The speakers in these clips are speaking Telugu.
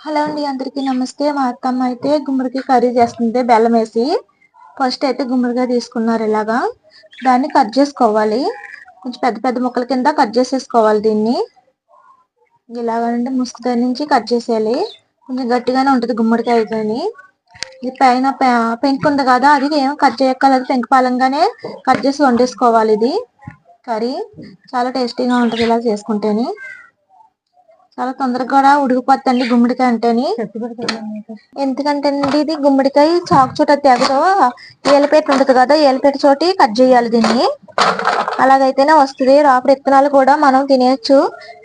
హలో అండి అందరికీ నమస్తే. మా అత్తమ్మ అయితే గుమ్మడికాయ కర్రీ చేస్తుంది బెల్లం వేసి. ఫస్ట్ అయితే గుమ్మడికాయ తీసుకున్నారు ఇలాగా. దాన్ని కట్ చేసుకోవాలి. కొంచెం పెద్ద పెద్ద ముక్కల కింద కట్ చేసేసుకోవాలి దీన్ని. ఇలాగంటే ముసుగు నుంచి కట్ చేసేయాలి. కొంచెం గట్టిగానే ఉంటుంది గుమ్మడికాయ అయితేని ఇది పైన పెంకు ఉంది కదా అది ఏం కట్ చేయక్కర్లేదు. పెంకు పాలంగానే కట్ చేసి వండేసుకోవాలి ఇది కర్రీ. చాలా టేస్టీగా ఉంటుంది ఇలా చేసుకుంటేనే. చాలా తొందరగా కూడా ఉడికిపోతండి గుమ్మడికాయ అంటేని. ఎందుకంటే ఇది గుమ్మడికాయ చాకు చోట తెగతో ఏలపేట ఉంటుంది కదా ఏలపేట చోటి కట్ చేయాలి దీన్ని. అలాగైతేనే వస్తుంది. రాపడి విత్తనాలు కూడా మనం తినేయచ్చు.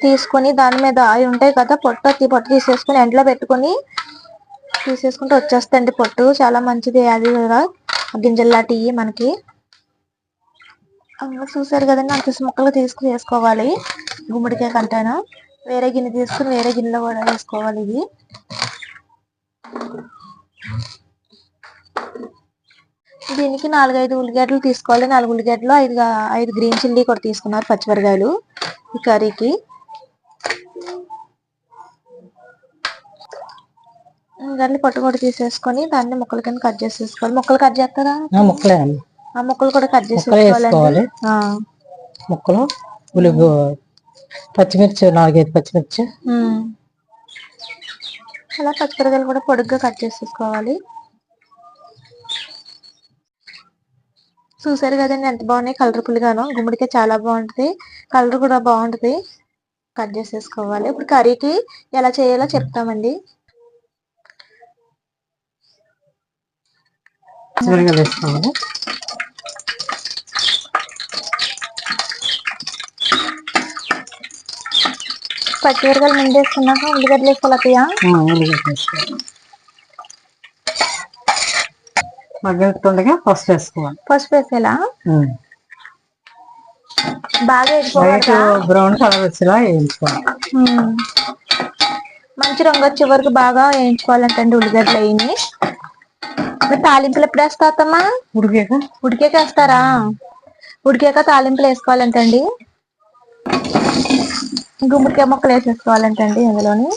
తీసుకుని దాని మీద అవి ఉంటాయి కదా పొట్టు పొట్టు తీసేసుకుని ఎండలో పెట్టుకుని తీసేసుకుంటే వచ్చేస్తాయండి పొట్టు. చాలా మంచిది అది కూడా. గింజల్లాంటి మనకి. చూసారు కదండి అంత ముక్కలు తీసుకుని వేసుకోవాలి గుమ్మడికాయ కంటేనా. వేరే గిన్నె తీసుకుని వేరే గిన్నెలో కూడా వేసుకోవాలి ఇది. దీనికి నాలుగైదు ఉల్లిగడ్డలు తీసుకోవాలి. నాలుగు ఉల్లిగడ్డలు ఐదు ఐదు గ్రీన్ చిల్లీ కూడా తీసుకున్నారు పచ్చిమిరకాయలు ఈ కర్రీకి. గడ్డలు పొట్టు కూడా తీసేసుకొని దాన్ని ముక్కల కింద కట్ చేసేసుకోవాలి. ముక్కలు కట్ చేస్తారా? ముక్కలే ఆ ముక్కలు కూడా కట్ చేసేసుకోవాలి ముక్కలు పచ్చిమిర్చి నాలుగైదు పచ్చిమిర్చి. అలా పచ్చిమిరకాయలు కూడా పొడుగ్గా కట్ చేసేసుకోవాలి. చూసారు కదండి ఎంత బాగున్నాయి కలర్ఫుల్ గాను గుమ్మడికాయ చాలా బాగుంటది. కలర్ కూడా బాగుంటది. కట్ చేసేసుకోవాలి. ఇప్పుడు కర్రీకి ఎలా చేయాలో చెప్తామండి. పచ్చిమిరకాయలు ముందు వేసుకున్నాక ఉల్లిగడ్డలు వేసుకోవాలయ్యా మగ్గతుండగా పసుపు వేసుకోవాలి. పసుపు వేసేలా? బాగా బ్రౌన్ కలర్ వచ్చేలా వేయించుకోవాలి. మంచి రంగు వచ్చే వరకు బాగా వేయించుకోవాలంటండి ఉల్లిగడ్డలు అయ్యి తాలింపులు ఎప్పుడు వేస్తామా ఉడికాక? ఉడికాక వేస్తారా? ఉడికాక తాలింపులు వేసుకోవాలంటండి. గుమ్మడికాయ ముక్కలు వేసేసుకోవాలంటండి ఇందులోని.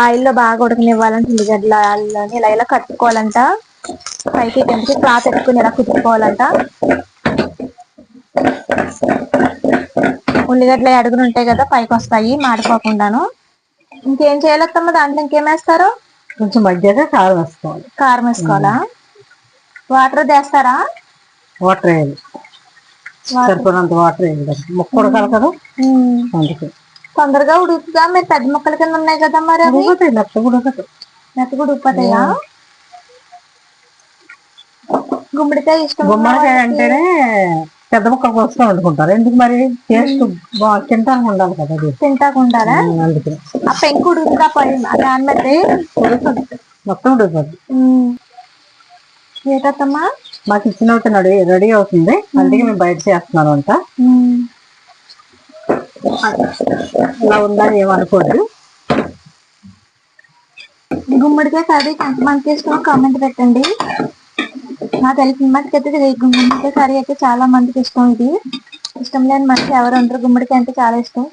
ఆయిల్లో బాగా ఉడకనివ్వాలంటే ఉల్లిగడ్డలని ఇలా ఇలా కట్టుకోవాలంట. పైకి కిందకి క్లాత్ ఎత్తుకుని ఇలా కుట్టుకోవాలంట. ఉల్లిగడ్డలు అడుగులు ఉంటాయి కదా పైకి వస్తాయి మాడిపోకుండాను. ఇంకేం చేయాలత్తమ్మ? దాంట్లో ఇంకేం వేస్తారు? కొంచెం మధ్యగా కారం వేసుకోవాలి. కారం వేసుకోవాలా? వాటర్ వేస్తారా? వాటర్ వేయాలి. సరిపోయినంత వాటర్ వేయాలి ముక్క ఉడకాలి కదా? అందుకే. తొందరగా ఉడుకుతుందా? మీరు పెద్ద ముక్కల కింద ఉన్నాయి కదా మరి అవి? మెత్త ఉడకదు మెత్త ఉడికిపోతాయా? గుమ్మడికాయ ఇష్టం గుమ్మడికాయ అంటేనే పెద్ద ముక్క కోసం వండుకుంటారు. ఎందుకు మరి? టేస్ట్ బాగా తింటానికి ఉండాలి కదా అది. తింటాకు ఉండాలా? అందుకే. ఆ పెంకు ఉడుకుతా పై దాని మీద? మొత్తం ఉడుకుతుంది. ఏటమ్మా మాకు ఇచ్చిన రెడీ రెడీ అవుతుంది. అందుకే మేము బయట చేస్తున్నాను అంట అలా ఉందని ఏమనుకోండి గుమ్మడికాయ కర్రీ ఎంతమందికి ఇష్టం కామెంట్ పెట్టండి. నాకు తెలిసిన మటుకు అయితే గుమ్మడికాయ కర్రీ అయితే చాలా మందికి ఇష్టం ఇది. ఇష్టం లేని మనిషి ఎవరు ఉండరు. గుమ్మడికాయ అంటే చాలా ఇష్టం.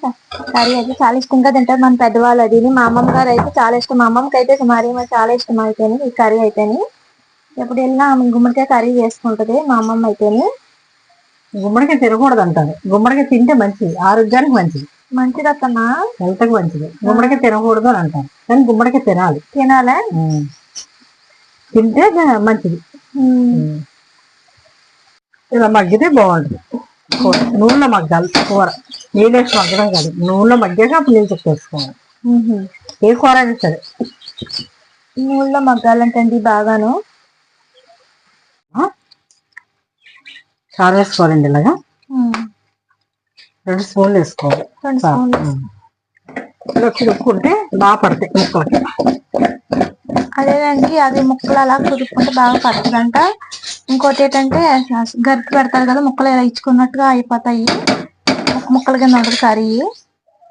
కర్రీ అయితే చాలా ఇష్టంగా తింటారు మన పెద్దవాళ్ళు. అది మా అమ్మమ్మ గారు అయితే చాలా ఇష్టం. మా అమ్మమ్మకి అయితే మరీ చాలా ఇష్టం అయితేనే ఈ కర్రీ అయితేనే. ఎప్పుడు వెళ్ళినా గుమ్మడికాయ కర్రీ చేసుకుంటది మా అమ్మమ్మ అయితేనే. గుమ్మడికాయ తినకూడదు అంటారు గుమ్మడికాయ తింటే మంచిది ఆరోగ్యానికి మంచిది. మంచిది అత్తమ్మా. హెల్త్ మంచిది. గుమ్మడికాయ తినకూడదు అని అంటారు. కానీ గుమ్మడికాయ తినాలి. తినాలా? తింటే మంచిది. ఇలా మగ్గితే బాగుంటుంది. నూనెలో మగ్గాలి. కూర. నీళ్ళేసి మగ్గడం కాదు. నూనెలో మగ్గాక అప్పుడు నీళ్ళు చేసుకోవాలి ఏ కూర అయినా సరే. నూనెలో మగ్గాలంటండి బాగాను. చారు వేసుకోవాలండి ఇలాగా. రెండు స్పూన్లు వేసుకోవాలి. ఇలా బాగా పడతాయి ముక్కలకి. అదేనండి అది ముక్కలు అలా కుదుపుకుంటే బాగా పడుతుందంట. ఇంకోటి ఏంటంటే గరికి పెడతారు కదా ముక్కలు ఇలా ఇచ్చుకున్నట్టుగా అయిపోతాయి. ముక్కల కింద ఉంటుంది కర్రీ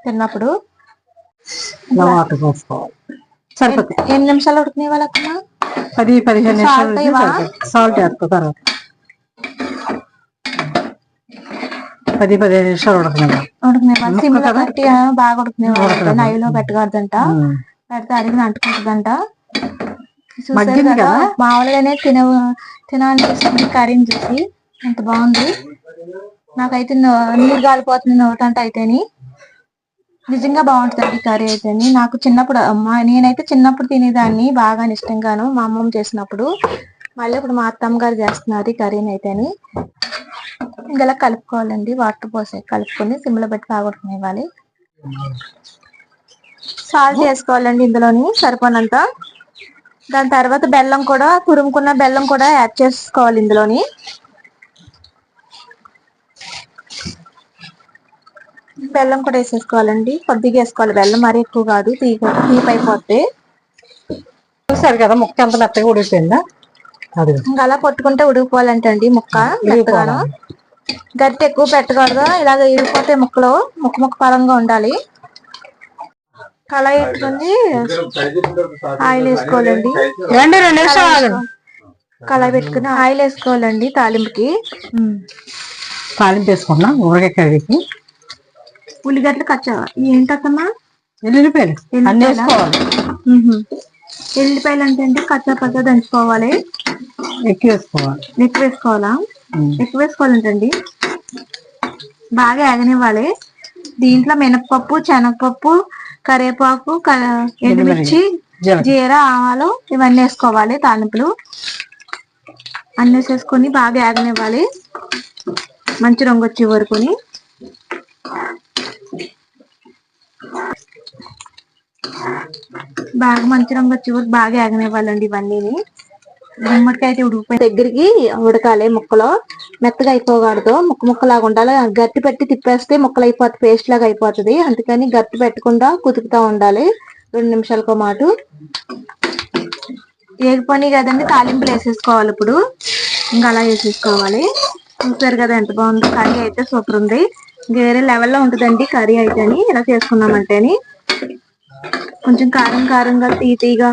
తిన్నప్పుడు. వాటర్ పోసుకోవాలి. సరిపోతాయి. ఎన్ని నిమిషాలు ఉడికినాయి వాళ్ళకన్నా పది పదిహేను నిమిషాలు సాల్ట్ వేస్తా తర్వాత. పది పదిహేను నిమిషాలు ఉడకనివ్వాలి ఉడకనివ్వాలి సిమ్లో పెట్టి బాగా ఉడకనివ్వాలి పెట్టకూడదంట. పెడితే అడిగిన అంటుకుంటుందంట. చూసారు కదా? మామూలుగానే తిన తినాలనిపిస్తుంది కర్రీని చూసి. ఎంత బాగుంది. నాకైతే నీరు గాలిపోతుంది నోటంట అయితేని. నిజంగా బాగుంటుంది కర్రీ అయితేని. నాకు చిన్నప్పుడు మా నేనైతే చిన్నప్పుడు తినేదాన్ని బాగా ఇష్టంగాను మా అమ్మమ్మ చేసినప్పుడు. మళ్ళీ ఇప్పుడు మా అత్తమ్మ గారు చేస్తున్నారు ఈ కర్రీని అయితేని. ఇంకలా కలుపుకోవాలండి. వాటర్ పోసి కలుపుకొని సిమ్లో పెట్టి కాగొట్టుకునేవ్వాలి సాల్ట్ వేసుకోవాలండి ఇందులోని సరిపోనంత. దాని తర్వాత బెల్లం కూడా తురుముకున్న బెల్లం కూడా యాడ్ చేసుకోవాలి ఇందులోని. బెల్లం కూడా వేసేసుకోవాలండి. కొద్దిగా వేసుకోవాలి. బెల్లం మరీ ఎక్కువ కాదు. తీగ తీపి అయిపోతే చూసారు కదా ముక్క ఎంత మెత్తగా ఉడికిపోయిందా? ఇంకా అలా కొట్టుకుంటే ఉడికిపోవాలంటండి ముక్క మెత్తగాను. గట్టి ఎక్కువ పెట్టకూడదు. ఇలాగ ఇరిగిపోతే ముక్కలు ముక్క ముక్క పరంగా ఉండాలి. కళాయి పెట్టుకుని ఆయిల్ వేసుకోవాలండి. రెండు రెండు నిమిషాలు. కళాయి పెట్టుకుని ఆయిల్ వేసుకోవాలండి తాలింపుకి. తాలింపు వేసుకున్నాం ఊరగాయ కర్రీకి. ఉల్లిగడ్డలు కచ్చా ఏంటమ్మా ఎల్లుల్లిపాయలు. అన్ని వేసుకోవాలి. ఎల్లిపాయలు అంటే అంటే కచ్చా పచ్చ దంచుకోవాలి. ఎక్కువ వేసుకోవాలి. ఎక్కువ వేసుకోవాలా. ఎక్కువ వేసుకోవాలంటండి. బాగా ఎగనివ్వాలి దీంట్లో మినపప్పు శనగపప్పు కరివేపాకు ఎండుమిర్చి. జీర ఆవాలు ఇవన్నీ వేసుకోవాలి తాలింపులు. అన్నీ వేసేసుకొని బాగా ఏగనివ్వాలి. మంచి రంగు వచ్చే వరకుని బాగా మంచి రంగు వచ్చే వరకు బాగా ఏగనివ్వాలండి ఇవన్నీని. గుమ్మడికాయ అయితే ఉడికిపోయి దగ్గరికి ఉడకాలి ముక్కలో. మెత్తగా అయిపోకూడదు. ముక్క ముక్కలాగా ఉండాలి. గట్టి పెట్టి తిప్పేస్తే ముక్కలు అయిపోతుంది పేస్ట్ లాగా అయిపోతుంది. అందుకని గట్టి పెట్టకుండా కుతుకుతా ఉండాలి. రెండు నిమిషాలకో మాట. ఏగిపోయి కదండి తాలింపులు వేసేసుకోవాలి ఇప్పుడు. ఇంకా అలా వేసేసుకోవాలి. చూసారు కదా ఎంత బాగుందో. కర్రీ అయితే సూపర్ ఉంది. వేరే లెవెల్లో ఉంటుందండి కర్రీ అయితేని. ఇలా చేసుకున్నామంటేని. కొంచెం కారం కారంగా తీ తీగా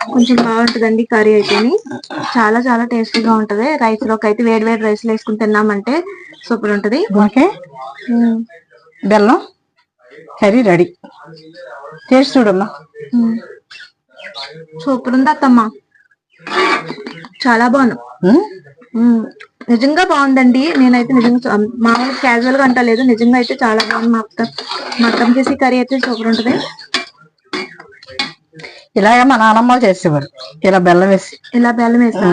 కొంచెం బాగుంటుందండి కర్రీ అయితేని. చాలా చాలా టేస్టీగా ఉంటది. రైస్లోకి అయితే వేడి వేడి రైస్లో వేసుకుని తిన్నామంటే సూపర్ ఉంటది. ఓకే. బెల్లం. Curry ready. టేస్ట్ చూడమ్మా. సూపర్ ఉంది అత్తమ్మ. చాలా బాగుంది. నిజంగా బాగుందండి. నేనైతే నిజంగా మామూలు క్యాజువల్గా అంటలేదు. నిజంగా అయితే చాలా బాగుంది మా అత్త మా అత్తమ్మ చేసి కర్రీ అయితే సూపర్ ఉంటది. ఇలాగ మా నానమ్మ చేసేవారు. ఇలా బెల్లం వేసి. ఇలా బెల్లం వేసా?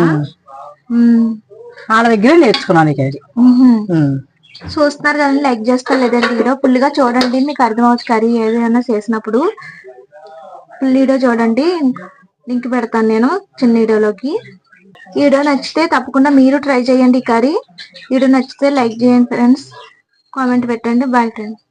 వాళ్ళ దగ్గరే నేర్చుకున్నాను ఉహుం. ఉమ్. చూస్తున్నారు కదండి లైక్ చేస్తారు లేదండి వీడియో ఫుల్గా చూడండి మీకు అర్థమవచ్చు కర్రీ ఏదైనా చేసినప్పుడు. ఫుల్ వీడియో చూడండి లింక్ పెడతాను నేను చిన్న వీడియోలోకి. ఈ వీడియో నచ్చితే తప్పకుండా మీరు ట్రై చేయండి ఈ కర్రీ. వీడియో నచ్చితే లైక్ చేయండి ఫ్రెండ్స్. కామెంట్ పెట్టండి బాయ్ ఫ్రెండ్స్.